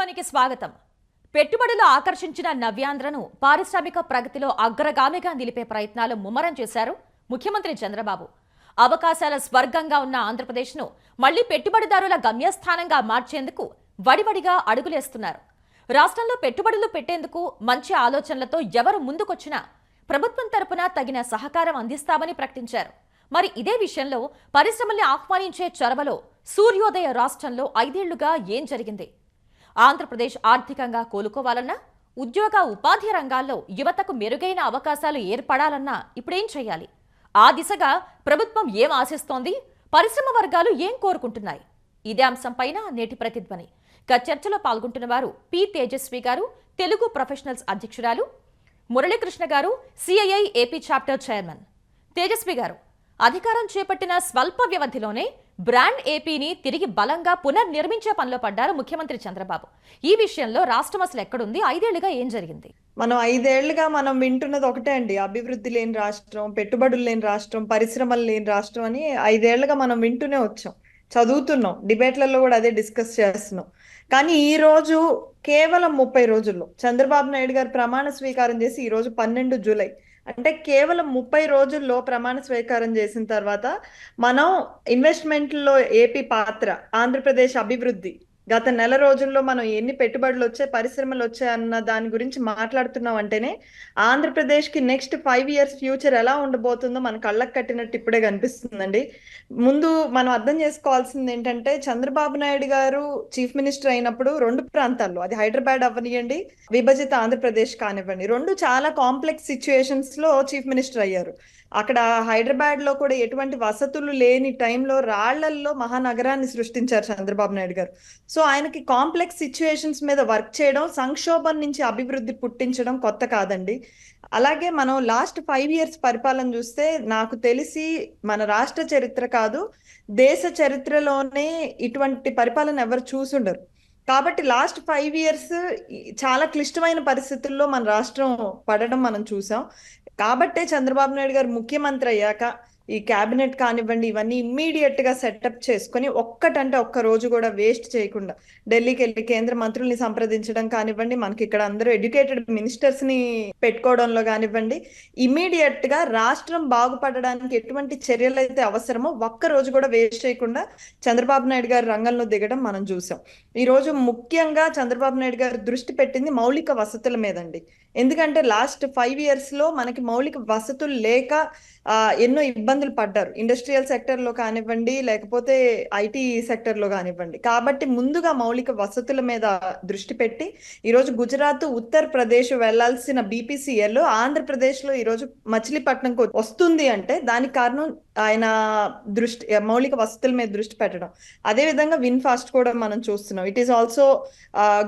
ప్రతిధ్వనికి స్వాగతం. పెట్టుబడులు ఆకర్షించిన నవ్యాంధ్రను పారిశ్రామిక ప్రగతిలో అగ్రగామిగా నిలిపే ప్రయత్నాలు ముమ్మరం చేశారు ముఖ్యమంత్రి చంద్రబాబు. అవకాశాల స్వర్గంగా ఉన్న ఆంధ్రప్రదేశ్ను మళ్ళీ పెట్టుబడిదారుల గమ్యస్థానంగా మార్చేందుకు వడివడిగా అడుగులేస్తున్నారు. రాష్ట్రంలో పెట్టుబడులు పెట్టేందుకు మంచి ఆలోచనలతో ఎవరు ముందుకొచ్చినా ప్రభుత్వం తరపున తగిన సహకారం అందిస్తామని ప్రకటించారు. మరి ఇదే విషయంలో పరిశ్రమల్ని ఆహ్వానించే చొరవలో సూర్యోదయ రాష్ట్రంలో ఐదేళ్ళుగా ఏం జరిగింది? ఆంధ్రప్రదేశ్ ఆర్థికంగా కోలుకోవాలన్నా ఉద్యోగ ఉపాధి రంగాల్లో యువతకు మెరుగైన అవకాశాలు ఏర్పడాలన్నా ఇప్పుడేం చేయాలి? ఆ దిశగా ప్రభుత్వం ఏం ఆశిస్తోంది? పరిశ్రమ వర్గాలు ఏం కోరుకుంటున్నాయి? ఇదే అంశంపైన నేటి ప్రతిధ్వని. ఇక చర్చలో పాల్గొంటున్న వారు పి తేజస్వి గారు తెలుగు ప్రొఫెషనల్స్ అధ్యక్షురాలు Muralikrishna garu CII AP chapter chairman. Tejaswi garu అధికారం చేపట్టిన స్వల్ప వ్యవధిలోనే బ్రాండ్ ఏపీని తిరిగి బలంగా పునర్నిర్మించే పనిలో పడ్డారు ముఖ్యమంత్రి చంద్రబాబు. ఈ విషయంలో రాష్ట్రం అసలు ఎక్కడుంది? ఐదేళ్ళుగా ఏం జరిగింది? మనం ఐదేళ్ళుగా మనం వింటున్నది ఒకటే అండి. అభివృద్ధి లేని రాష్ట్రం పెట్టుబడులు లేని రాష్ట్రం పరిశ్రమలు లేని రాష్ట్రం అని ఐదేళ్ళుగా మనం వింటూనే వచ్చాం. చదువుతున్నాం. డిబేట్లలో కూడా అదే డిస్కస్ చేస్తున్నాం. కానీ ఈ రోజు కేవలం ముప్పై రోజుల్లో చంద్రబాబు నాయుడు గారు ప్రమాణ స్వీకారం చేసి ఈ రోజు పన్నెండు జూలై అంటే కేవలం ముప్పై రోజుల్లో ప్రమాణ స్వీకారం చేసిన తర్వాత మనం ఇన్వెస్ట్మెంట్లో ఏపీ పాత్ర ఆంధ్రప్రదేశ్ అభివృద్ధి గత నెల రోజుల్లో మనం ఎన్ని పెట్టుబడులు వచ్చాయి పరిశ్రమలు వచ్చాయి అన్న దాని గురించి మాట్లాడుతున్నాం అంటేనే ఆంధ్రప్రదేశ్కి నెక్స్ట్ ఫైవ్ ఇయర్స్ ఫ్యూచర్ ఎలా ఉండబోతుందో మన కళ్ళకు కట్టినట్టు ఇప్పుడే కనిపిస్తుందండి. ముందు మనం అర్థం చేసుకోవాల్సింది ఏంటంటే చంద్రబాబు నాయుడు గారు చీఫ్ మినిస్టర్ అయినప్పుడు రెండు ప్రాంతాల్లో అది హైదరాబాద్ అవ్వనియండి విభజిత ఆంధ్రప్రదేశ్ కానివ్వండి రెండు చాలా కాంప్లెక్స్ సిచ్యుయేషన్స్లో చీఫ్ మినిస్టర్ అయ్యారు. అక్కడ హైదరాబాద్లో కూడా ఎటువంటి వసతులు లేని టైంలో రాళ్ళల్లో మహానగరాన్ని సృష్టించారు చంద్రబాబు నాయుడు గారు. సో ఆయనకి కాంప్లెక్స్ సిచ్యుయేషన్స్ మీద వర్క్ చేయడం సంక్షోభం నుంచి అభివృద్ధి పుట్టించడం కొత్త కాదండి. అలాగే మనం లాస్ట్ ఫైవ్ ఇయర్స్ పరిపాలన చూస్తే నాకు తెలిసి మన రాష్ట్ర చరిత్ర కాదు దేశ చరిత్రలోనే ఇటువంటి పరిపాలన ఎవరు చూసుండరు. కాబట్టి లాస్ట్ ఫైవ్ ఇయర్స్ చాలా క్లిష్టమైన పరిస్థితుల్లో మన రాష్ట్రం పడడం మనం చూసాం. కాబట్టే చంద్రబాబు నాయుడు గారు ముఖ్యమంత్రి అయ్యాక ఈ క్యాబినెట్ కానివ్వండి ఇవన్నీ ఇమ్మీడియట్గా సెటప్ చేసుకొని ఒక్కటంటే ఒక్క రోజు కూడా వేస్ట్ చేయకుండా ఢిల్లీకి వెళ్ళి కేంద్ర మంత్రుల్ని సంప్రదించడం కానివ్వండి మనకి ఇక్కడ అందరూ ఎడ్యుకేటెడ్ మినిస్టర్స్ని పెట్టుకోవడంలో కానివ్వండి ఇమ్మీడియట్గా రాష్ట్రం బాగుపడడానికి ఎటువంటి చర్యలు అయితే అవసరమో ఒక్క రోజు కూడా వేస్ట్ చేయకుండా చంద్రబాబు నాయుడు గారు రంగంలో దిగడం మనం చూసాం. ఈ రోజు ముఖ్యంగా చంద్రబాబు నాయుడు గారు దృష్టి పెట్టింది మౌలిక వసతుల మీదండి. ఎందుకంటే లాస్ట్ ఫైవ్ ఇయర్స్లో మనకి మౌలిక వసతులు లేక ఎన్నో ఇబ్బంది ఇబ్బందులు పడ్డారు. ఇండస్ట్రియల్ సెక్టర్లో కానివ్వండి లేకపోతే ఐటీ సెక్టర్లో కానివ్వండి. కాబట్టి ముందుగా మౌలిక వసతుల మీద దృష్టి పెట్టి ఈరోజు గుజరాత్ ఉత్తర్ ప్రదేశ్ వెళ్ళాల్సిన బీపీసీఎల్ ఆంధ్రప్రదేశ్లో ఈరోజు మచిలీపట్నంకు వస్తుంది అంటే దానికి కారణం ఆయన దృష్టి మౌలిక వసతుల మీద దృష్టి పెట్టడం. అదే విధంగా విన్ ఫాస్ట్ కూడా మనం చూస్తున్నాం. It is also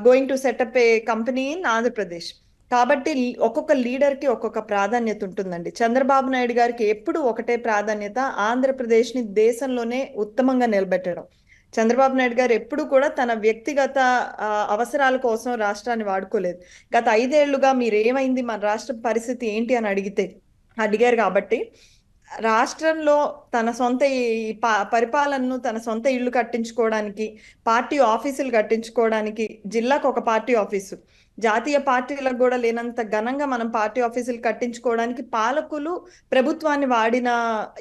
going to set up a company in Andhra Pradesh కాబట్టి ఒక్కొక్క లీడర్కి ఒక్కొక్క ప్రాధాన్యత ఉంటుందండి. చంద్రబాబు నాయుడు గారికి ఎప్పుడు ఒకటే ప్రాధాన్యత ఆంధ్రప్రదేశ్ని దేశంలోనే ఉత్తమంగా నిలబెట్టడం. చంద్రబాబు నాయుడు గారు ఎప్పుడు కూడా తన వ్యక్తిగత అవసరాల కోసం రాష్ట్రాన్ని వాడుకోలేదు. గత ఐదేళ్ళుగా మీరు ఏమైంది మన రాష్ట్ర పరిస్థితి ఏంటి అని అడిగితే అడిగారు కాబట్టి రాష్ట్రంలో తన సొంత ఈ పరిపాలనను తన సొంత ఇల్లు కట్టించుకోవడానికి పార్టీ ఆఫీసులు కట్టించుకోవడానికి జిల్లాకు ఒక పార్టీ ఆఫీసు. జాతీయ పార్టీలకు కూడా లేనంత ఘనంగా మనం పార్టీ ఆఫీసులు కట్టించుకోవడానికి పాలకులు ప్రభుత్వాన్ని వాడిన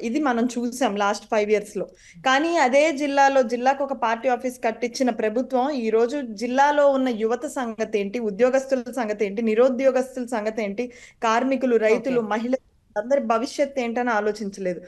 ఇది మనం చూసాం లాస్ట్ ఫైవ్ ఇయర్స్లో. కానీ అదే జిల్లాలో జిల్లాకు ఒక పార్టీ ఆఫీస్ కట్టించిన ప్రభుత్వం ఈ రోజు జిల్లాలో ఉన్న యువత సంగతి ఏంటి ఉద్యోగస్తుల సంగతి ఏంటి నిరుద్యోగస్తుల సంగతి ఏంటి కార్మికులు రైతులు మహిళలు అందరి భవిష్యత్ ఏంటని ఆలోచించలేదు.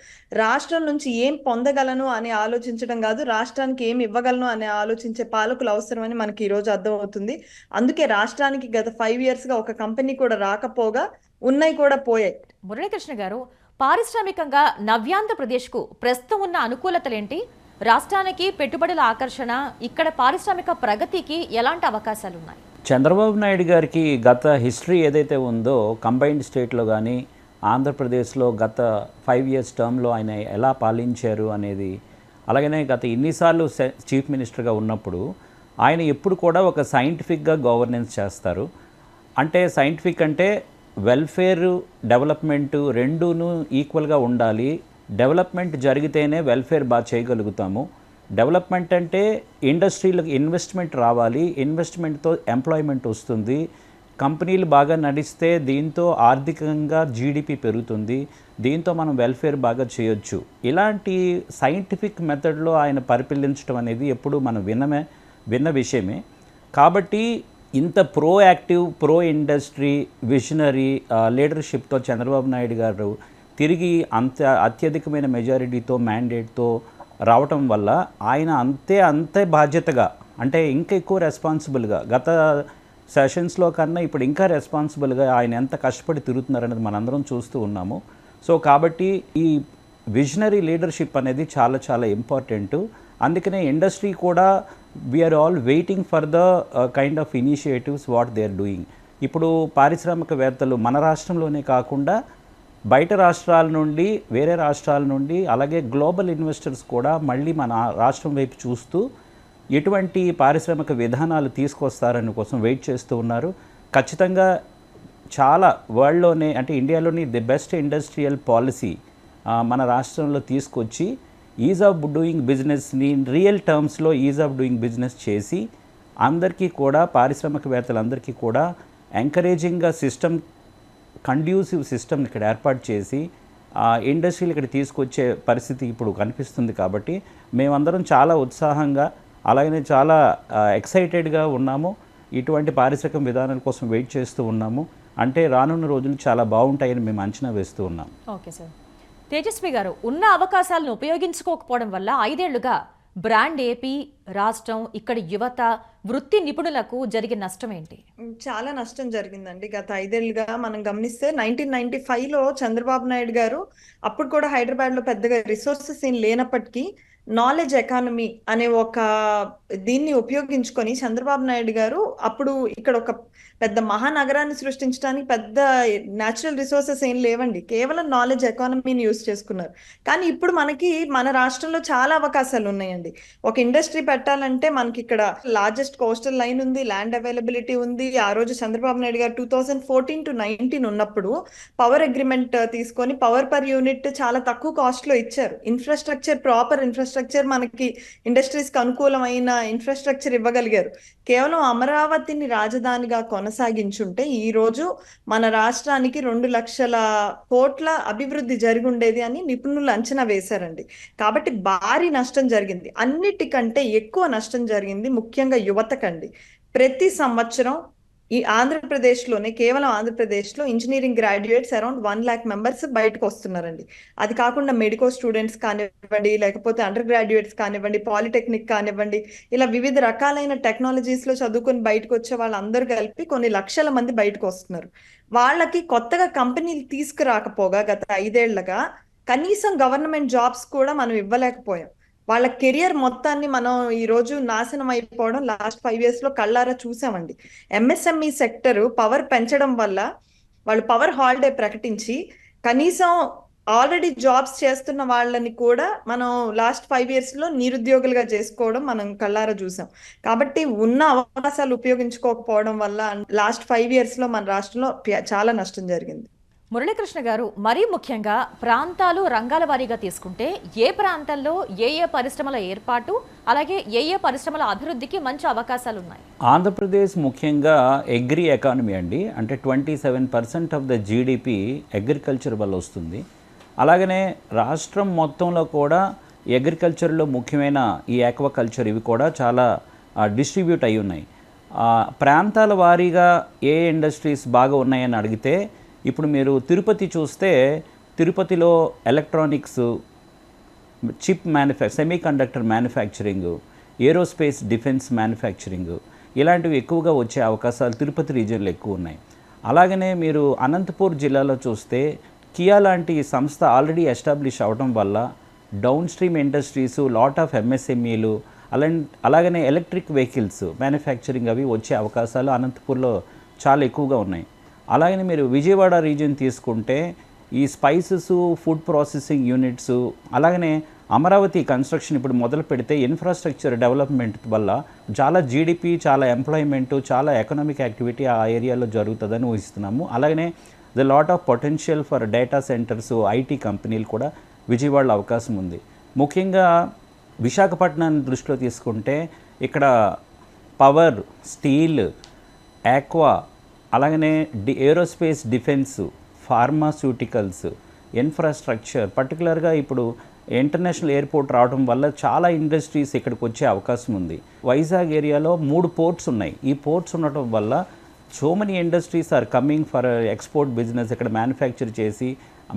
రాష్ట్రం నుంచి ఏం పొందగలను అని ఆలోచించడం కాదు రాష్ట్రానికి ఏం ఇవ్వగలను అని ఆలోచించే పాలకులు అవసరమని మనకి ఈ రోజు అర్థమవుతుంది. అందుకే రాష్ట్రానికి గత ఫైవ్ ఇయర్స్గా ఒక కంపెనీ కూడా రాకపోగా ఉన్నాయి కూడా పోయాయి. మురళీకృష్ణ గారు పారిశ్రామికంగా నవ్యాంధ్రప్రదేశ్కు ప్రస్తుతం ఉన్న అనుకూలతలేంటి? రాష్ట్రానికి పెట్టుబడుల ఆకర్షణ ఇక్కడ పారిశ్రామిక ప్రగతికి ఎలాంటి అవకాశాలు ఉన్నాయి చంద్రబాబు నాయుడు గారికి గత హిస్టరీ ఏదైతే ఉందో కంబైన్డ్ స్టేట్లో కానీ ఆంధ్రప్రదేశ్లో గత ఫైవ్ ఇయర్స్ టర్మ్లో ఆయన ఎలా పాలించారు అనేది అలాగనే గత ఇన్నిసార్లు చీఫ్ మినిస్టర్గా ఉన్నప్పుడు ఆయన ఎప్పుడు కూడా ఒక సైంటిఫిక్గా గవర్నెన్స్ చేస్తారు. అంటే సైంటిఫిక్ అంటే వెల్ఫేర్ డెవలప్మెంట్ రెండూను ఈక్వల్గా ఉండాలి. డెవలప్మెంట్ జరిగితేనే వెల్ఫేర్ బాగా చేయగలుగుతాము. డెవలప్మెంట్ అంటే ఇండస్ట్రీలకు ఇన్వెస్ట్మెంట్ రావాలి. ఇన్వెస్ట్మెంట్తో ఎంప్లాయ్మెంట్ వస్తుంది. కంపెనీలు బాగా నడిస్తే దీంతో ఆర్థికంగా జీడిపి పెరుగుతుంది. దీంతో మనం వెల్ఫేర్ బాగా చేయొచ్చు. ఇలాంటి సైంటిఫిక్ మెథడ్లో ఆయన పరిశీలించడం అనేది ఎప్పుడు మనం విన్నమే విన్న విషయమే. కాబట్టి ఇంత pro active pro industry visionary లీడర్షిప్తో చంద్రబాబు నాయుడు గారు తిరిగి అంత అత్యధికమైన మెజారిటీతో మ్యాండేట్తో రావటం వల్ల ఆయన అంతే అంతే బాధ్యతగా అంటే ఇంకా ఎక్కువ రెస్పాన్సిబుల్గా గత సెషన్స్లో కన్నా ఇప్పుడు ఇంకా రెస్పాన్సిబుల్గా ఆయన ఎంత కష్టపడి తిరుగుతున్నారనేది మనందరం చూస్తూ ఉన్నాము. సో కాబట్టి ఈ విజనరీ లీడర్షిప్ అనేది చాలా చాలా ఇంపార్టెంట్. అందుకనే ఇండస్ట్రీ కూడా we are all waiting for the kind of initiatives what they are doing ఇప్పుడు పారిశ్రామికవేత్తలు మన రాష్ట్రంలోనే కాకుండా బయట రాష్ట్రాల నుండి వేరే రాష్ట్రాల నుండి అలాగే గ్లోబల్ ఇన్వెస్టర్స్ కూడా మళ్ళీ మన రాష్ట్రం వైపు చూస్తూ ఎటువంటి పారిశ్రామిక విధానాలు తీసుకొస్తారని కోసం వెయిట్ చేస్తూ ఉన్నారు. ఖచ్చితంగా చాలా వరల్డ్లోనే అంటే ఇండియాలోని ది బెస్ట్ ఇండస్ట్రియల్ పాలసీ మన రాష్ట్రంలో తీసుకొచ్చి ఈజ్ ఆఫ్ డూయింగ్ బిజినెస్ని రియల్ టర్మ్స్లో ఈజ్ ఆఫ్ డూయింగ్ బిజినెస్ చేసి అందరికీ కూడా పారిశ్రామికవేత్తలందరికీ కూడా ఎంకరేజింగ్గా సిస్టమ్ కండ్యూసివ్ సిస్టమ్ ఇక్కడ ఏర్పాటు చేసి ఇండస్ట్రీలు ఇక్కడ తీసుకొచ్చే పరిస్థితి ఇప్పుడు కనిపిస్తుంది కాబట్టి మేమందరం చాలా ఉత్సాహంగా అలాగనే చాలా ఎక్సైటెడ్గా ఉన్నాము. ఇటువంటి పారిశ్రామిక విధానాల కోసం వెయిట్ చేస్తూ ఉన్నాము. అంటే రానున్న రోజులు చాలా బాగుంటాయని మేము అంచనా వేస్తూ ఉన్నాం. Okay sir. తేజస్వి గారు ఉన్న అవకాశాలను ఉపయోగించుకోకపోవడం వల్ల ఐదేళ్ళుగా బ్రాండ్ ఏపీ రాష్ట్రం ఇక్కడి యువత వృత్తి నిపుణులకు జరిగిన నష్టం ఏంటి? చాలా నష్టం జరిగిందండి. గత ఐదేళ్ళుగా మనం గమనిస్తే నైన్టీన్ నైన్టీ ఫైవ్లో చంద్రబాబు నాయుడు గారు అప్పుడు కూడా హైదరాబాద్లో పెద్దగా రిసోర్సెస్ ఏం లేనప్పటికీ నాలెడ్జ్ ఎకానమీ అనే ఒక దీన్ని ఉపయోగించుకొని చంద్రబాబు నాయుడు గారు అప్పుడు ఇక్కడ ఒక పెద్ద మహానగరాన్ని సృష్టించడానికి పెద్ద న్యాచురల్ రిసోర్సెస్ ఏం లేవండి. కేవలం నాలెడ్జ్ ఎకానమీని యూస్ చేసుకున్నారు. కానీ ఇప్పుడు మనకి మన రాష్ట్రంలో చాలా అవకాశాలు ఉన్నాయండి. ఒక ఇండస్ట్రీ పెట్టాలంటే మనకి ఇక్కడ లార్జెస్ట్ కోస్టల్ లైన్ ఉంది ల్యాండ్ అవైలబిలిటీ ఉంది. ఆ రోజు Chandrababu Naidu garu two thousand fourteen to nineteen ఉన్నప్పుడు పవర్ అగ్రిమెంట్ తీసుకొని పవర్ పర్ యూనిట్ చాలా తక్కువ కాస్ట్లో ఇచ్చారు. ఇన్ఫ్రాస్ట్రక్చర్ ప్రాపర్ ఇన్ఫ్రాస్ట్రక్చర్ మనకి ఇండస్ట్రీస్కి అనుకూలమైన ఇన్ఫ్రాస్ట్రక్చర్ ఇవ్వగలిగారు. కేవలం అమరావతిని రాజధానిగా కొనసాగించుంటే ఈ రోజు మన రాష్ట్రానికి రెండు లక్షల కోట్ల అభివృద్ధి జరిగి ఉండేది అని నిపుణులు అంచనా వేశారండి. కాబట్టి భారీ నష్టం జరిగింది. అన్నిటికంటే ఎక్కువ నష్టం జరిగింది ముఖ్యంగా యువతకండి. ప్రతి సంవత్సరం ఈ ఆంధ్రప్రదేశ్లోనే కేవలం ఆంధ్రప్రదేశ్లో engineering graduates around one lakh members బయటకు వస్తున్నారండి. అది కాకుండా మెడికో స్టూడెంట్స్ కానివ్వండి లేకపోతే అండర్ గ్రాడ్యుయేట్స్ కానివ్వండి పాలిటెక్నిక్ కానివ్వండి ఇలా వివిధ రకాలైన టెక్నాలజీస్లో చదువుకొని బయటకు వచ్చే వాళ్ళందరూ కలిపి కొన్ని లక్షల మంది బయటకు వస్తున్నారు. వాళ్ళకి కొత్తగా కంపెనీలు తీసుకురాకపోగా గత ఐదేళ్ళగా కనీసం గవర్నమెంట్ జాబ్స్ కూడా మనం ఇవ్వలేకపోయాం. వాళ్ళ కెరియర్ మొత్తాన్ని మనం ఈ రోజు నాశనం అయిపోవడం లాస్ట్ ఫైవ్ ఇయర్స్లో కళ్ళారా చూసామండి. ఎంఎస్ఎంఈ సెక్టర్ పవర్ పెంచడం వల్ల వాళ్ళు పవర్ హాలిడే ప్రకటించి కనీసం ఆల్రెడీ జాబ్స్ చేస్తున్న వాళ్ళని కూడా మనం లాస్ట్ ఫైవ్ ఇయర్స్లో నిరుద్యోగులుగా చేసుకోవడం మనం కళ్ళారా చూసాం. కాబట్టి ఉన్న అవకాశాలు ఉపయోగించుకోకపోవడం వల్ల లాస్ట్ ఫైవ్ ఇయర్స్లో మన రాష్ట్రంలో చాలా నష్టం జరిగింది. మురళీకృష్ణ గారు మరీ ముఖ్యంగా ప్రాంతాలు రంగాల వారీగా తీసుకుంటే ఏ ప్రాంతంలో ఏ ఏ పరిశ్రమల ఏర్పాటు అలాగే ఏ ఏ పరిశ్రమల అభివృద్ధికి మంచి అవకాశాలు ఉన్నాయి? ఆంధ్రప్రదేశ్ ముఖ్యంగా అగ్రి ఎకానమీ అండి. అంటే twenty seven percent of the GDP agriculture వల్ల వస్తుంది. అలాగనే రాష్ట్రం మొత్తంలో కూడా అగ్రికల్చర్లో ముఖ్యమైన ఈ ఆక్వాకల్చర్ ఇవి కూడా చాలా డిస్ట్రిబ్యూట్ అయి ఉన్నాయి. ప్రాంతాల వారీగా ఏ ఇండస్ట్రీస్ బాగా ఉన్నాయని అడిగితే ఇప్పుడు మీరు తిరుపతి చూస్తే తిరుపతిలో electronics chip మ్యానుఫ్యా semiconductor manufacturing aerospace defence manufacturing ఇలాంటివి ఎక్కువగా వచ్చే అవకాశాలు తిరుపతి రీజియన్లో ఎక్కువ ఉన్నాయి. అలాగనే మీరు అనంతపూర్ జిల్లాలో చూస్తే కియా లాంటి సంస్థ ఆల్రెడీ ఎస్టాబ్లిష్ అవడం వల్ల downstream industries lot of ఎంఎస్ఎంఈలు అలా అలాగనే ఎలక్ట్రిక్ వెహికల్స్ మ్యానుఫ్యాక్చరింగ్ అవి వచ్చే అవకాశాలు అనంతపూర్లో చాలా ఎక్కువగా ఉన్నాయి. అలాగనే మీరు విజయవాడ రీజియన్ తీసుకుంటే ఈ స్పైసెస్ ఫుడ్ ప్రాసెసింగ్ యూనిట్స్ అలాగనే అమరావతి కన్స్ట్రక్షన్ ఇప్పుడు మొదలు పెడితే ఇన్ఫ్రాస్ట్రక్చర్ డెవలప్మెంట్ వల్ల చాలా జీడిపి చాలా ఎంప్లాయ్మెంట్ చాలా ఎకనామిక్ యాక్టివిటీ ఆ ఏరియాలో జరుగుతుందని ఊహిస్తున్నాము. అలాగనే the lot of potential for data centres IT కంపెనీలు కూడా విజయవాడలో అవకాశం ఉంది. ముఖ్యంగా విశాఖపట్నాన్ని దృష్టిలో తీసుకుంటే ఇక్కడ పవర్ స్టీల్ ఆక్వా అలాగనే the aerospace defence pharmaceuticals infrastructure పర్టికులర్గా ఇప్పుడు ఇంటర్నేషనల్ ఎయిర్పోర్ట్ రావడం వల్ల చాలా ఇండస్ట్రీస్ ఇక్కడికి వచ్చే అవకాశం ఉంది. వైజాగ్ ఏరియాలో మూడు పోర్ట్స్ ఉన్నాయి. ఈ పోర్ట్స్ ఉండటం వల్ల so many industries are coming for export business ఇక్కడ మ్యానుఫ్యాక్చర్ చేసి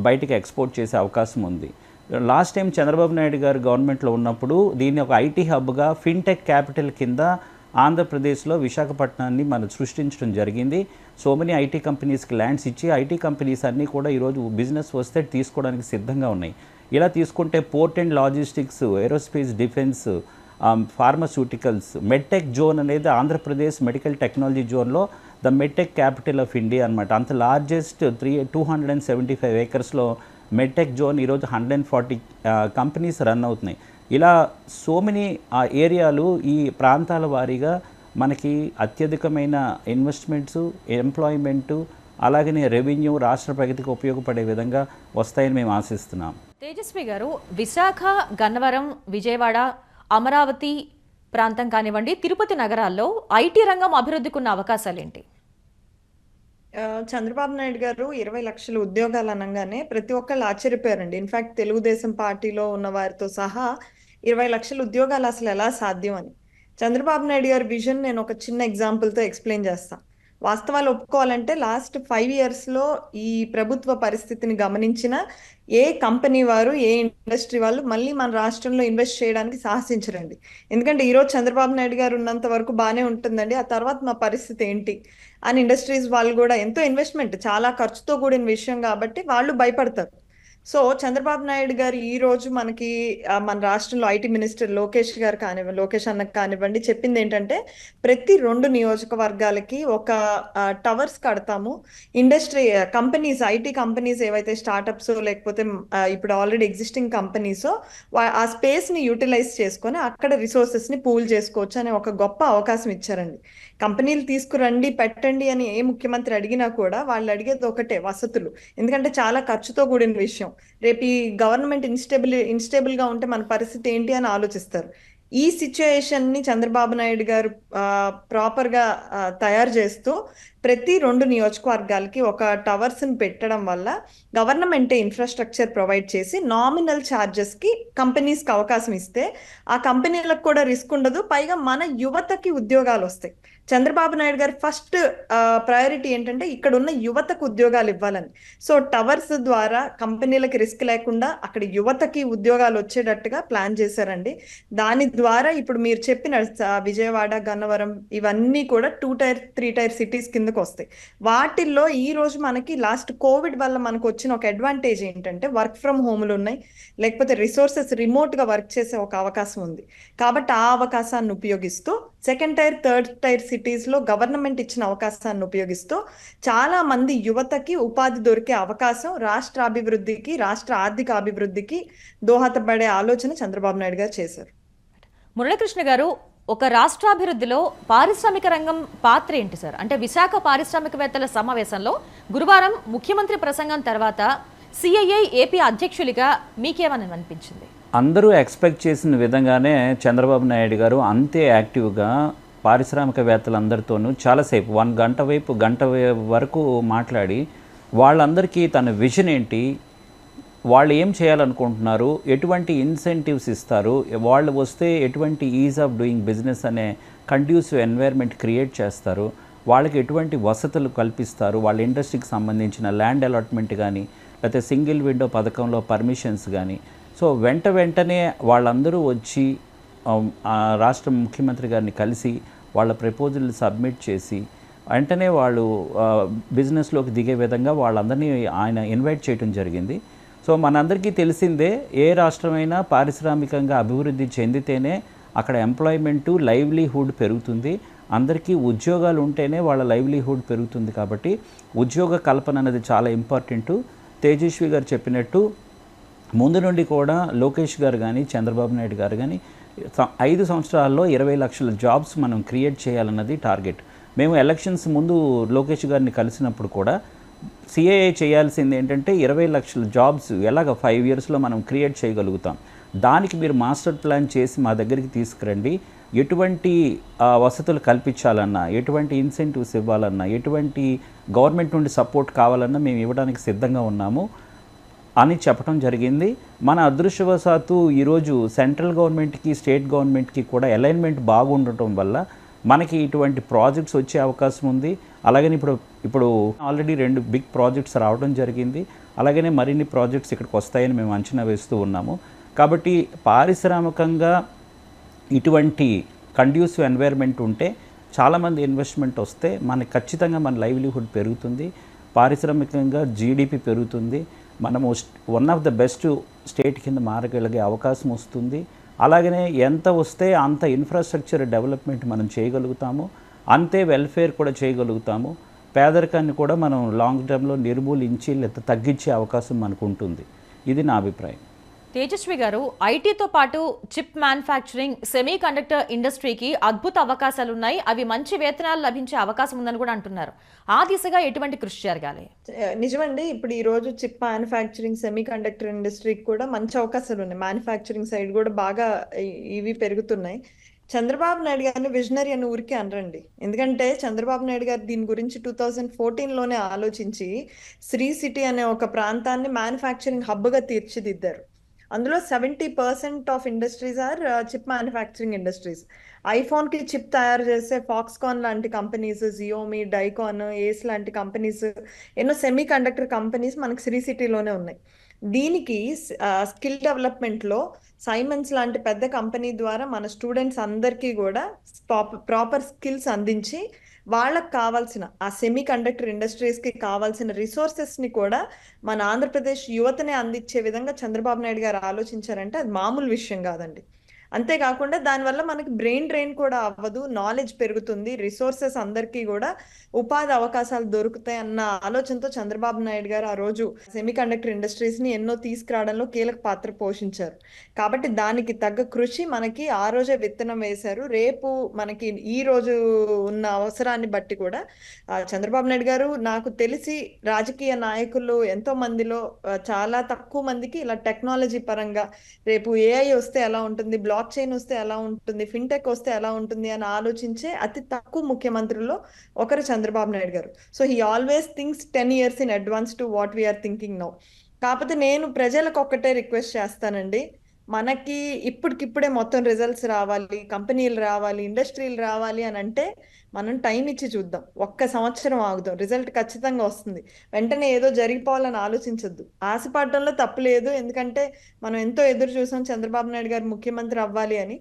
బయటికి ఎక్స్పోర్ట్ చేసే అవకాశం ఉంది. లాస్ట్ టైం చంద్రబాబు నాయుడు గారు గవర్నమెంట్లో ఉన్నప్పుడు దీన్ని ఒక ఐటీ హబ్గా ఫిన్టెక్ క్యాపిటల్ కింద ఆంధ్రప్రదేశ్లో విశాఖపట్నాన్ని మనం సృష్టించడం జరిగింది. సో మెనీ ఐటీ కంపెనీస్కి ల్యాండ్స్ ఇచ్చి ఐటీ కంపెనీస్ అన్నీ కూడా ఈరోజు బిజినెస్ వస్తే తీసుకోవడానికి సిద్ధంగా ఉన్నాయి. ఇలా తీసుకుంటే port and logistics aerospace defence pharmaceuticals medtech zone అనేది ఆంధ్రప్రదేశ్ మెడికల్ టెక్నాలజీ జోన్లో the medtech capital of India అనమాట అంత largest three two hundred and seventy five ఏకర్స్లో medtech zone ఈరోజు hundred and forty companies run అవుతున్నాయి. ఇలా సో మెనీ ఆ ఏరియాలు ఈ ప్రాంతాల వారీగా మనకి అత్యధికమైన ఇన్వెస్ట్మెంట్స్ ఎంప్లాయ్మెంటు అలాగనే రెవెన్యూ రాష్ట్ర ప్రగతికి ఉపయోగపడే విధంగా వస్తాయని మేము ఆశిస్తున్నాం. తేజస్వి గారు విశాఖ గన్నవరం విజయవాడ అమరావతి ప్రాంతం కానివ్వండి తిరుపతి నగరాల్లో ఐటీ రంగం అభివృద్ధికి ఉన్న అవకాశాలు ఏంటి చంద్రబాబు నాయుడు గారు ఇరవై లక్షల ఉద్యోగాలు అనగానే ప్రతి ఒక్కళ్ళు ఆశ్చర్యపోయారండి. ఇన్ఫాక్ట్ తెలుగుదేశం పార్టీలో ఉన్న వారితో సహా ఇరవై లక్షల ఉద్యోగాలు అసలు ఎలా సాధ్యం అని. చంద్రబాబు నాయుడు గారి విజన్ నేను ఒక చిన్న ఎగ్జాంపుల్తో ఎక్స్ప్లెయిన్ చేస్తా. వాస్తవాలు ఒప్పుకోవాలంటే లాస్ట్ ఫైవ్ ఇయర్స్లో ఈ ప్రభుత్వ పరిస్థితిని గమనించిన ఏ కంపెనీ వారు ఏ ఇండస్ట్రీ వాళ్ళు మళ్ళీ మన రాష్ట్రంలో ఇన్వెస్ట్ చేయడానికి సాహసించరండి. ఎందుకంటే ఈరోజు చంద్రబాబు నాయుడు గారు ఉన్నంత వరకు బాగానే ఉంటుందండి. ఆ తర్వాత మా పరిస్థితి ఏంటి? అని ఇండస్ట్రీస్ వాళ్ళు కూడా ఎంతో ఇన్వెస్ట్మెంట్ చాలా ఖర్చుతో కూడిన విషయం కాబట్టి వాళ్ళు భయపడతారు. సో చంద్రబాబు నాయుడు గారు ఈ రోజు మనకి మన రాష్ట్రంలో ఐటీ మినిస్టర్ లోకేష్ గారు కానివ్వండి లోకేష్ అన్న కానివ్వండి చెప్పింది ఏంటంటే ప్రతి రెండు నియోజకవర్గాలకి ఒక టవర్స్ కడతాము. ఇండస్ట్రీ కంపెనీస్ ఐటీ కంపెనీస్ ఏవైతే స్టార్టప్స్ లేకపోతే ఇప్పుడు ఆల్రెడీ ఎగ్జిస్టింగ్ కంపెనీస్ ఆ స్పేస్ని యూటిలైజ్ చేసుకొని అక్కడ రిసోర్సెస్ని పూల్ చేసుకోవచ్చు అనే ఒక గొప్ప అవకాశం ఇచ్చారండి. కంపెనీలు తీసుకురండి పెట్టండి అని ఏ ముఖ్యమంత్రి అడిగినా కూడా వాళ్ళు అడిగేది ఒకటే వసతులు. ఎందుకంటే చాలా ఖర్చుతో కూడిన విషయం. రేపు ఈ గవర్నమెంట్ ఇన్స్టేబుల్ ఇన్స్టేబుల్గా ఉంటే మన పరిస్థితి ఏంటి అని ఆలోచిస్తారు. ఈ సిచ్యుయేషన్ని చంద్రబాబు నాయుడు గారు ప్రాపర్గా తయారు చేస్తూ ప్రతి రెండు నియోజకవర్గాలకి ఒక టవర్స్ని పెట్టడం వల్ల గవర్నమెంటే ఇన్ఫ్రాస్ట్రక్చర్ ప్రొవైడ్ చేసి నామినల్ ఛార్జెస్కి కంపెనీస్కి అవకాశం ఇస్తే ఆ కంపెనీలకు కూడా రిస్క్ ఉండదు. పైగా మన యువతకి ఉద్యోగాలు వస్తాయి. చంద్రబాబు నాయుడు గారి ఫస్ట్ ప్రయారిటీ ఏంటంటే ఇక్కడ ఉన్న యువతకు ఉద్యోగాలు ఇవ్వాలని. సో టవర్స్ ద్వారా కంపెనీలకు రిస్క్ లేకుండా అక్కడ యువతకి ఉద్యోగాలు వచ్చేటట్టుగా ప్లాన్ చేశారండి. దాని ద్వారా ఇప్పుడు మీరు చెప్పిన స- విజయవాడ గన్నవరం ఇవన్నీ కూడా two tier three tier cities కిందకు వస్తాయి. వాటిల్లో ఈ రోజు మనకి లాస్ట్ కోవిడ్ వల్ల మనకు వచ్చిన ఒక అడ్వాంటేజ్ ఏంటంటే వర్క్ ఫ్రమ్ హోమ్లు ఉన్నాయి. లేకపోతే రిసోర్సెస్ రిమోట్గా వర్క్ చేసే ఒక అవకాశం ఉంది. కాబట్టి ఆ అవకాశాన్ని ఉపయోగిస్తూ సెకండ్ టైర్ థర్డ్ టైర్ సిటీస్లో గవర్నమెంట్ ఇచ్చిన అవకాశాన్ని ఉపయోగిస్తూ చాలా మంది యువతకి ఉపాధి దొరికే అవకాశం రాష్ట్ర అభివృద్ధికి రాష్ట్ర ఆర్థిక అభివృద్ధికి దోహదపడే ఆలోచన చంద్రబాబు నాయుడు గారు చేశారు. మురళీకృష్ణ గారు ఒక రాష్ట్రాభివృద్ధిలో పారిశ్రామిక రంగం పాత్ర ఏంటి సార్? అంటే విశాఖ పారిశ్రామికవేత్తల సమావేశంలో గురువారం ముఖ్యమంత్రి ప్రసంగం తర్వాత సిఐఐ ఏపీ అధ్యక్షులుగా మీకేమని అనిపించింది అందరూ ఎక్స్పెక్ట్ చేసిన విధంగానే చంద్రబాబు నాయుడు గారు అంతే యాక్టివ్గా పారిశ్రామికవేత్తలందరితోనూ చాలాసేపు వన్ గంట వైపు గంట వరకు మాట్లాడి వాళ్ళందరికీ తన విజన్ ఏంటి వాళ్ళు ఏం చేయాలనుకుంటున్నారు ఎటువంటి ఇన్సెంటివ్స్ ఇస్తారు వాళ్ళు వస్తే ఎటువంటి ఈజ్ ఆఫ్ డూయింగ్ బిజినెస్ అనే కండ్యూసివ్ ఎన్వైర్న్మెంట్ క్రియేట్ చేస్తారు వాళ్ళకి ఎటువంటి వసతులు కల్పిస్తారు వాళ్ళ ఇండస్ట్రీకి సంబంధించిన ల్యాండ్ అలాట్మెంట్ కానీ లేకపోతే సింగిల్ విండో పథకంలో పర్మిషన్స్ కానీ సో వెంట వెంటనే వాళ్ళందరూ వచ్చి రాష్ట్ర ముఖ్యమంత్రి గారిని కలిసి వాళ్ళ ప్రపోజల్ సబ్మిట్ చేసి వెంటనే వాళ్ళు బిజినెస్లోకి దిగే విధంగా వాళ్ళందరినీ ఆయన ఇన్వైట్ చేయడం జరిగింది. సో మనందరికీ తెలిసిందే ఏ రాష్ట్రమైనా పారిశ్రామికంగా అభివృద్ధి చెందితేనే అక్కడ ఎంప్లాయ్మెంటు లైవ్లీహుడ్ పెరుగుతుంది. అందరికీ ఉద్యోగాలు ఉంటేనే వాళ్ళ లైవ్లీహుడ్ పెరుగుతుంది కాబట్టి ఉద్యోగ కల్పన అనేది చాలా ఇంపార్టెంటు. తేజస్వి గారు చెప్పినట్టు ముందు నుండి కూడా లోకేష్ గారు కానీ చంద్రబాబు నాయుడు గారు కానీ ఐదు సంవత్సరాల్లో ఇరవై లక్షల జాబ్స్ మనం క్రియేట్ చేయాలన్నది టార్గెట్. మేము ఎలక్షన్స్ ముందు లోకేష్ గారిని కలిసినప్పుడు కూడా సిఏఏ చేయాల్సింది ఏంటంటే ఇరవై లక్షల జాబ్స్ ఎలాగ ఫైవ్ ఇయర్స్లో మనం క్రియేట్ చేయగలుగుతాం. దానికి మీరు మాస్టర్ ప్లాన్ చేసి మా దగ్గరికి తీసుకురండి. ఎటువంటి వసతులు కల్పించాలన్నా ఎటువంటి ఇన్సెంటివ్స్ ఇవ్వాలన్నా ఎటువంటి గవర్నమెంట్ నుండి సపోర్ట్ కావాలన్నా మేము ఇవ్వడానికి సిద్ధంగా ఉన్నాము. అని చెప్పడం జరిగింది. మన అదృష్టవశాత్తు ఈరోజు సెంట్రల్ గవర్నమెంట్కి స్టేట్ గవర్నమెంట్కి కూడా అలైన్మెంట్ బాగుండటం వల్ల మనకి ఇటువంటి ప్రాజెక్ట్స్ వచ్చే అవకాశం ఉంది. అలాగని ఇప్పుడు ఇప్పుడు ఆల్రెడీ రెండు బిగ్ ప్రాజెక్ట్స్ రావడం జరిగింది. అలాగనే మరిన్ని ప్రాజెక్ట్స్ ఇక్కడికి వస్తాయని మేము అంచనా వేస్తూ ఉన్నాము. కాబట్టి పారిశ్రామికంగా ఇటువంటి కండ్యూసివ్ ఎన్వైర్న్మెంట్ ఉంటే చాలామంది ఇన్వెస్ట్మెంట్ వస్తే మనకి ఖచ్చితంగా మన లైవ్లీహుడ్ పెరుగుతుంది. పారిశ్రామికంగా జీడిపి పెరుగుతుంది. మనము one of the best state కింద మారగలిగే అవకాశం వస్తుంది. అలాగనే ఎంత వస్తే అంత ఇన్ఫ్రాస్ట్రక్చర్ డెవలప్మెంట్ మనం చేయగలుగుతాము. అంతే వెల్ఫేర్ కూడా చేయగలుగుతాము. పేదరికాన్ని కూడా మనం లాంగ్ టర్మ్లో నిర్మూలించి లేదా తగ్గించే అవకాశం మనకు ఉంటుంది ఇది నా అభిప్రాయం. తేజస్వి గారు ఐటీతో పాటు చిప్ మ్యానుఫ్యాక్చరింగ్ సెమీ కండక్టర్ ఇండస్ట్రీకి అద్భుత అవకాశాలు ఉన్నాయి అవి మంచి వేతనాలు లభించే అవకాశం ఉందని కూడా అంటున్నారు. ఆ దిశగా ఎటువంటి కృషి జరగాలి? నిజమండి. ఇప్పుడు ఈ రోజు చిప్ మ్యానుఫ్యాక్చరింగ్ సెమీ కండక్టర్ ఇండస్ట్రీకి కూడా మంచి అవకాశాలు ఉన్నాయి. మ్యానుఫ్యాక్చరింగ్ సైడ్ కూడా బాగా ఇవి పెరుగుతున్నాయి. చంద్రబాబు నాయుడు గారిని విజనరీ అని ఊరికే అనరండి. ఎందుకంటే చంద్రబాబు నాయుడు గారు దీని గురించి టూ థౌజండ్ ఫోర్టీన్లోనే ఆలోచించి శ్రీ సిటీ అనే ఒక ప్రాంతాన్ని మ్యానుఫ్యాక్చరింగ్ హబ్గా తీర్చిదిద్దారు. అందులో seventy percent of industries are chip manufacturing industries ఐఫోన్కి chip తయారు చేసే ఫాక్స్కాన్ లాంటి కంపెనీస్ జియోమి డైకాన్ ఏస్ లాంటి కంపెనీస్ ఎన్నో సెమీ కండక్టర్ కంపెనీస్ మనకి శ్రీ సిటీలోనే ఉన్నాయి. దీనికి uh, స్కిల్ డెవలప్మెంట్లో సైమన్స్ లాంటి పెద్ద కంపెనీ ద్వారా మన స్టూడెంట్స్ అందరికీ కూడా ప్రాపర్ స్కిల్స్ అందించి వాళ్ళకి కావాల్సిన ఆ సెమీ కండక్టర్ ఇండస్ట్రీస్కి కావాల్సిన రిసోర్సెస్ని కూడా మన ఆంధ్రప్రదేశ్ యువతనే అందించే విధంగా చంద్రబాబు నాయుడు గారు ఆలోచించారంటే అది మామూలు విషయం కాదండి. అంతేకాకుండా దానివల్ల మనకి బ్రెయిన్ డ్రైన్ కూడా అవ్వదు నాలెడ్జ్ పెరుగుతుంది రిసోర్సెస్ అందరికీ కూడా ఉపాధి అవకాశాలు దొరుకుతాయి అన్న ఆలోచనతో చంద్రబాబు నాయుడు గారు ఆ రోజు సెమీ కండక్టర్ ఇండస్ట్రీస్ని ఎన్నో తీసుకురావడంలో కీలక పాత్ర పోషించారు. కాబట్టి దానికి తగ్గ కృషి మనకి ఆ రోజే విత్తనం వేశారు. రేపు మనకి ఈ రోజు ఉన్న అవసరాన్ని బట్టి కూడా చంద్రబాబు నాయుడు గారు నాకు తెలిసి రాజకీయ నాయకులు ఎంతో మందిలో చాలా తక్కువ మందికి ఇలా టెక్నాలజీ పరంగా రేపు ఏఐ వస్తే ఎలా ఉంటుంది బ్లాక్ చైన్ వస్తే ఎలా ఉంటుంది? ఫిన్టెక్ వస్తే ఎలా ఉంటుంది? అని ఆలోచించే అతి తక్కువ ముఖ్యమంత్రుల్లో ఒకరు Chandrababu Naidu garu. So he always things ten years in advance to what we are thinking now కాకపోతే నేను ప్రజలకు ఒక్కటే రిక్వెస్ట్ చేస్తానండి. మనకి ఇప్పటికిప్పుడే మొత్తం రిజల్ట్స్ రావాలి కంపెనీలు రావాలి ఇండస్ట్రీలు రావాలి అని అంటే మనం టైం ఇచ్చి చూద్దాం. ఒక్క సంవత్సరం ఆగుదాం. రిజల్ట్ ఖచ్చితంగా వస్తుంది. వెంటనే ఏదో జరిగిపోవాలని ఆలోచించొద్దు. ఆశపడటంలో తప్పు లేదు. ఎందుకంటే మనం ఎంతో ఎదురు చూసాం చంద్రబాబు నాయుడు గారు ముఖ్యమంత్రి అవ్వాలి అని.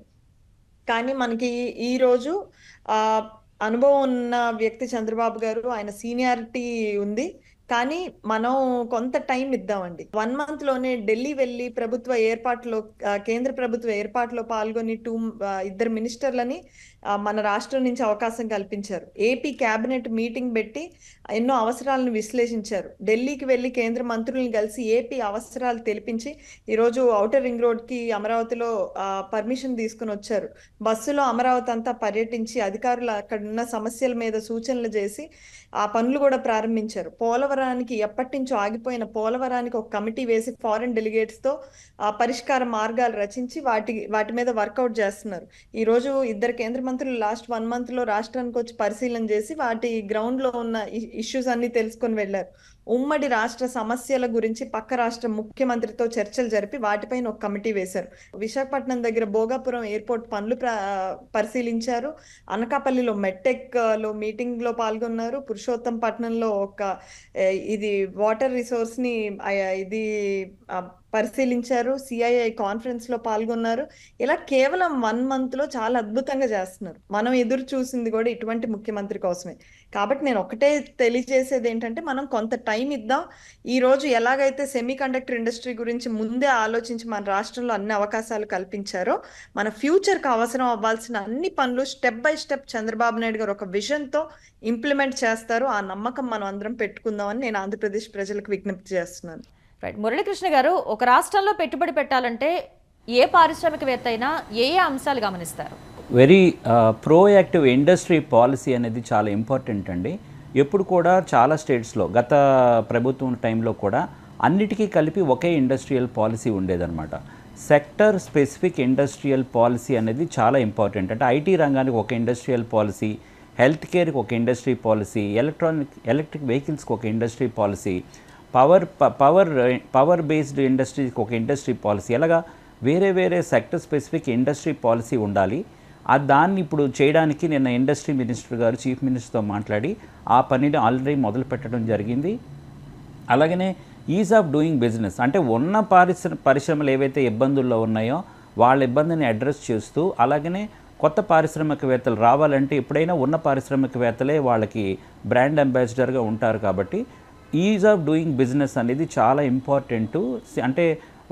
కానీ మనకి ఈ- ఈ రోజు ఆ అనుభవం ఉన్న వ్యక్తి చంద్రబాబు గారు ఆయన సీనియారిటీ ఉంది. కానీ మనం కొంత టైం ఇద్దామండి. వన్ మంత్లోనే ఢిల్లీ వెళ్ళి ప్రభుత్వ ఏర్పాటులో కేంద్ర ప్రభుత్వ ఏర్పాటులో పాల్గొని టూ ఇద్దరు మినిస్టర్లని మన రాష్ట్రం నుంచి అవకాశం కల్పించారు. ఏపీ కేబినెట్ మీటింగ్ పెట్టి ఎన్నో అవసరాలను విశ్లేషించారు. ఢిల్లీకి వెళ్ళి కేంద్ర మంత్రులను కలిసి ఏపీ అవసరాలు తెలిపించి ఈరోజు ఔటర్ రింగ్ రోడ్కి అమరావతిలో పర్మిషన్ తీసుకుని వచ్చారు. బస్సులో అమరావతి అంతా పర్యటించి అధికారులు అక్కడ ఉన్న సమస్యల మీద సూచనలు చేసి ఆ పనులు కూడా ప్రారంభించారు. పోలవరం పోలవరానికి ఎప్పటి నుంచో ఆగిపోయిన పోలవరానికి ఒక కమిటీ వేసి ఫారెన్ డెలిగేట్స్తో ఆ పరిష్కార మార్గాలు రచించి వాటి వాటి మీద వర్కౌట్ చేస్తున్నారు. ఈ రోజు ఇద్దరు కేంద్ర మంత్రులు లాస్ట్ వన్ మంత్లో రాష్ట్రానికి వచ్చి పరిశీలన చేసి వాటి గ్రౌండ్లో ఉన్న ఇష్యూస్ అన్ని తెలుసుకొని వెళ్ళారు. ఉమ్మడి రాష్ట్ర సమస్యల గురించి పక్క రాష్ట్ర ముఖ్యమంత్రితో చర్చలు జరిపి వాటిపైన ఒక కమిటీ వేశారు. విశాఖపట్నం దగ్గర భోగాపురం ఎయిర్పోర్ట్ పనులు పరిశీలించారు. అనకాపల్లిలో మెట్టెక్లో మీటింగ్లో పాల్గొన్నారు. పురుషోత్తం పట్నంలో ఒక ఇది వాటర్ రిసోర్స్ని ఇది పరిశీలించారు సిఐఐ కాన్ఫరెన్స్లో పాల్గొన్నారు. ఇలా కేవలం వన్ మంత్లో చాలా అద్భుతంగా చేస్తున్నారు. మనం ఎదురు చూసింది కూడా ఇటువంటి ముఖ్యమంత్రి కోసమే. కాబట్టి నేను ఒకటే తెలియజేసేది ఏంటంటే మనం కొంత టైం ఇద్దాం. ఈ రోజు ఎలాగైతే సెమీ కండక్టర్ ఇండస్ట్రీ గురించి ముందే ఆలోచించి మన రాష్ట్రంలో అన్ని అవకాశాలు కల్పించారో మన ఫ్యూచర్కి అవసరం అవ్వాల్సిన అన్ని పనులు step by step Chandrababu Naidu garu ఒక విజన్తో ఇంప్లిమెంట్ చేస్తారు. ఆ నమ్మకం మనం అందరం పెట్టుకుందామని నేను ఆంధ్రప్రదేశ్ ప్రజలకు విజ్ఞప్తి చేస్తున్నాను. రైట్ మురళీకృష్ణ గారు ఒక రాష్ట్రంలో పెట్టుబడి పెట్టాలంటే ఏ పారిశ్రామికవేత్త అయినా ఏ ఏ అంశాలు గమనిస్తారు? వెరీ ప్రోయాక్టివ్ ఇండస్ట్రీ పాలసీ అనేది చాలా ఇంపార్టెంట్ అండి. ఎప్పుడు కూడా చాలా స్టేట్స్లో గత ప్రభుత్వం టైంలో కూడా అన్నిటికీ కలిపి ఒకే ఇండస్ట్రియల్ పాలసీ ఉండేదన్నమాట. సెక్టర్ స్పెసిఫిక్ ఇండస్ట్రియల్ పాలసీ అనేది చాలా ఇంపార్టెంట్ అంటే ఐటీ రంగానికి ఒక ఇండస్ట్రియల్ పాలసీ హెల్త్ కేర్కి ఒక ఇండస్ట్రీ పాలసీ ఎలక్ట్రానిక్ ఎలక్ట్రిక్ వెహికల్స్కి ఒక industry policy power power power based ఇండస్ట్రీకి ఒక ఇండస్ట్రీ పాలసీ అలాగా వేరే వేరే సెక్టర్ స్పెసిఫిక్ ఇండస్ట్రీ పాలసీ ఉండాలి. ఆ దాన్ని ఇప్పుడు చేయడానికి నిన్న ఇండస్ట్రీ మినిస్టర్ గారు చీఫ్ మినిస్టర్తో మాట్లాడి ఆ పనిని ఆల్రెడీ మొదలు పెట్టడం జరిగింది. అలాగనే ఈజ్ ఆఫ్ డూయింగ్ బిజినెస్ అంటే ఉన్న పారిశ్ర పరిశ్రమలు ఏవైతే ఇబ్బందుల్లో ఉన్నాయో వాళ్ళ ఇబ్బందిని అడ్రస్ చేస్తూ అలాగనే కొత్త పారిశ్రామికవేత్తలు రావాలంటే ఎప్పుడైనా ఉన్న పారిశ్రామికవేత్తలే వాళ్ళకి బ్రాండ్ అంబాసిడర్గా ఉంటారు కాబట్టి ఈజ్ ఆఫ్ డూయింగ్ బిజినెస్ అనేది చాలా ఇంపార్టెంట్. అంటే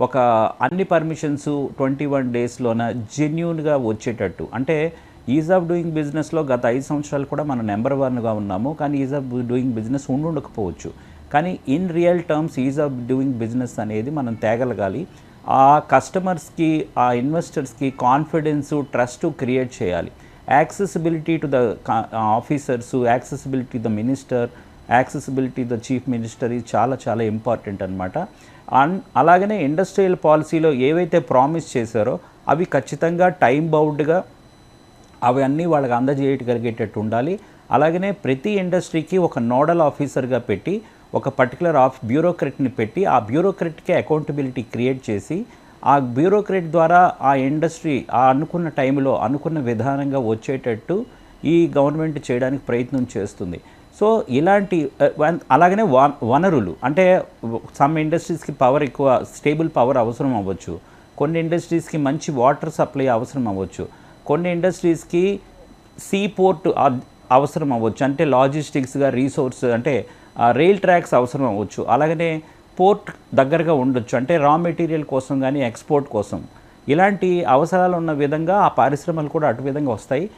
ఒక అన్ని పర్మిషన్స్ ట్వంటీ వన్ డేస్లోన జెన్యున్గా వచ్చేటట్టు. అంటే ఈజ్ ఆఫ్ డూయింగ్ బిజినెస్లో గత ఐదు సంవత్సరాలు కూడా మనం నెంబర్ వన్గా ఉన్నాము. కానీ ఈజ్ ఆఫ్ డూయింగ్ బిజినెస్ ఉండుండకపోవచ్చు. కానీ in real terms ease of doing business అనేది మనం తేగలగాలి. ఆ కస్టమర్స్కి ఆ ఇన్వెస్టర్స్కి కాన్ఫిడెన్స్ ట్రస్ట్ క్రియేట్ చేయాలి. Accessibility to the officers accessibility the minister accessibility the chief minister ఇది చాలా చాలా ఇంపార్టెంట్ అనమాట అండ్ అలాగనే ఇండస్ట్రియల్ పాలసీలో ఏవైతే ప్రామిస్ చేశారో అవి ఖచ్చితంగా టైం బౌండ్గా అవన్నీ వాళ్ళకి అందజేయగలిగేటట్టు ఉండాలి. అలాగనే ప్రతి ఇండస్ట్రీకి ఒక నోడల్ ఆఫీసర్గా పెట్టి ఒక పర్టికులర్ ఆఫ్ బ్యూరోక్రట్ని పెట్టి ఆ బ్యూరోక్రట్కి అకౌంటబిలిటీ క్రియేట్ చేసి ఆ బ్యూరోక్రట్ ద్వారా ఆ ఇండస్ట్రీ ఆ అనుకున్న టైంలో అనుకున్న విధానంగా వచ్చేటట్టు ఈ గవర్నమెంట్ చేయడానికి ప్రయత్నం చేస్తుంది. సో ఇలాంటి వన్- అలాగనే వనరులు అంటే సమ్ ఇండస్ట్రీస్కి పవర్ ఎక్కువ స్టేబుల్ పవర్ అవసరం అవ్వచ్చు. కొన్ని ఇండస్ట్రీస్కి మంచి వాటర్ సప్లై అవసరం అవ్వచ్చు. కొన్ని ఇండస్ట్రీస్కి సీ పోర్ట్ అవసరం అవ్వచ్చు. అంటే లాజిస్టిక్స్గా రీసోర్స్ అంటే రైల్ ట్రాక్స్ అవసరం అవ్వచ్చు. అలాగనే పోర్ట్ దగ్గరగా ఉండొచ్చు. అంటే రా మెటీరియల్ కోసం కానీ ఎక్స్పోర్ట్ కోసం. ఇలాంటి అవసరాలు ఉన్న విధంగా ఆ పరిశ్రమలు కూడా అటు విధంగా వస్తాయి.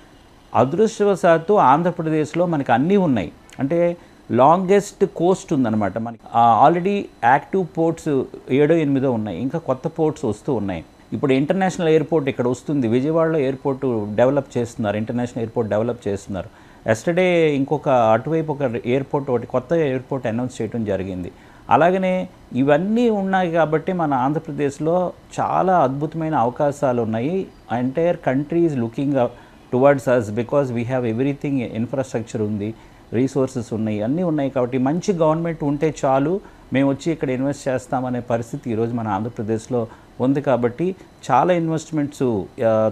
అదృష్టవశాత్తు ఆంధ్రప్రదేశ్లో మనకి అన్నీ ఉన్నాయి. అంటే లాంగెస్ట్ కోస్ట్ ఉందన్నమాట. మనకి ఆల్రెడీ యాక్టివ్ పోర్ట్స్ ఏడో ఎనిమిదో ఉన్నాయి. ఇంకా కొత్త పోర్ట్స్ వస్తూ ఉన్నాయి. ఇప్పుడు ఇంటర్నేషనల్ ఎయిర్పోర్ట్ ఇక్కడ వస్తుంది. విజయవాడలో ఎయిర్పోర్ట్ డెవలప్ చేస్తున్నారు. ఇంటర్నేషనల్ ఎయిర్పోర్ట్ డెవలప్ చేస్తున్నారు. ఎస్టర్డే ఇంకొక అటువైపు ఒక ఎయిర్పోర్ట్ ఒకటి కొత్త ఎయిర్పోర్ట్ అనౌన్స్ చేయడం జరిగింది. అలాగనే ఇవన్నీ ఉన్నాయి కాబట్టి మన ఆంధ్రప్రదేశ్లో చాలా అద్భుతమైన అవకాశాలు ఉన్నాయి. Entire country is looking towards us because we have everything infrastructure ఉంది. రీసోర్సెస్ ఉన్నాయి అన్నీ ఉన్నాయి కాబట్టి మంచి గవర్నమెంట్ ఉంటే చాలు మేము వచ్చి ఇక్కడ ఇన్వెస్ట్ చేస్తామనే పరిస్థితి ఈరోజు మన ఆంధ్రప్రదేశ్లో ఉంది కాబట్టి చాలా ఇన్వెస్ట్మెంట్స్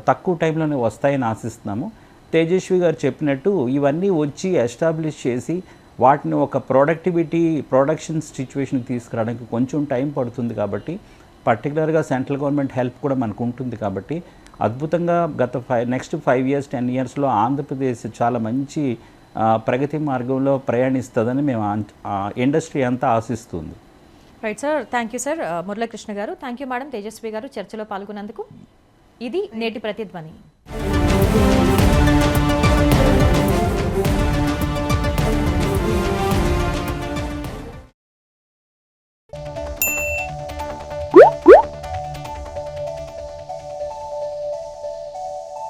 తక్కువ టైంలోనే వస్తాయని ఆశిస్తున్నాము. తేజస్వి గారు చెప్పినట్టు ఇవన్నీ వచ్చి ఎస్టాబ్లిష్ చేసి వాటిని ఒక ప్రొడక్టివిటీ ప్రొడక్షన్ సిచ్యువేషన్కి తీసుకురావడానికి కొంచెం టైం పడుతుంది కాబట్టి పర్టికులర్గా సెంట్రల్ గవర్నమెంట్ హెల్ప్ కూడా మనకు ఉంటుంది కాబట్టి అద్భుతంగా గత five next five years ten ఇయర్స్లో ఆంధ్రప్రదేశ్ చాలా మంచి ప్రగతి మార్గంలో ప్రయాణిస్తుందని మేము ఇండస్ట్రీ అంతా ఆశిస్తుంది. Right sir thank you sir Muralakrishna garu thank you madam Tejaswi గారు చర్చలో పాల్గొన్నందుకు ఇది నేటి ప్రతిధ్వని.